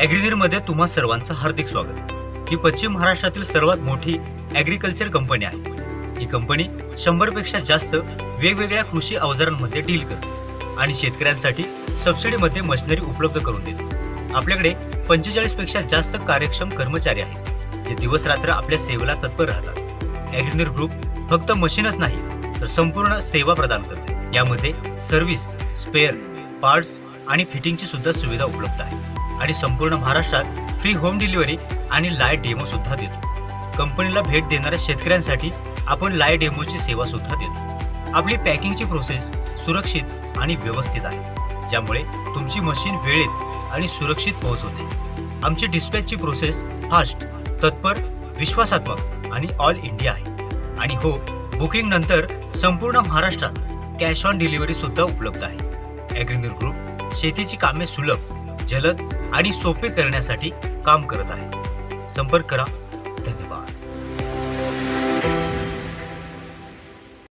ॲग्रिनीरमध्ये तुम्हा सर्वांचं हार्दिक स्वागत ही पश्चिम महाराष्ट्रातील सर्वात मोठी ॲग्रिकल्चर कंपनी आहे. ही कंपनी शंभरपेक्षा जास्त वेगवेगळ्या कृषी अवजारांमध्ये डील करते आणि शेतकऱ्यांसाठी सबसिडीमध्ये मशिनरी उपलब्ध करून देते. आपल्याकडे पंचेचाळीसपेक्षा जास्त कार्यक्षम कर्मचारी आहेत जे दिवस रात्र आपल्या सेवेला तत्पर राहतात. ॲग्रिनीर ग्रुप फक्त मशीनच नाही तर संपूर्ण सेवा प्रदान करते. यामध्ये सर्व्हिस स्पेअर पार्ट्स आणि फिटिंगची सुद्धा सुविधा उपलब्ध आहे. आणि संपूर्ण महाराष्ट्रात फ्री होम डिलिव्हरी आणि लाईव्ह डेमो सुद्धा देतो. कंपनीला भेट देणाऱ्या शेतकऱ्यांसाठी आपण लाय डेमोची सेवा सुद्धा देतो. आपली पॅकिंगची प्रोसेस सुरक्षित आणि व्यवस्थित आहे. ज्यामुळे तुमची मशीन वेळेत आणि सुरक्षित पोहोचवते आमची डिस्पॅचची प्रोसेस फास्ट तत्पर विश्वासात्मक आणि ऑल इंडिया आहे. आणि हो बुकिंग नंतर संपूर्ण महाराष्ट्रात कॅश ऑन डिलिव्हरी सुद्धा उपलब्ध आहे. ग्रुप शेतीची कामे सुलभ जलद आणि सोपे करण्यासाठी काम करत आहे. संपर्क करा.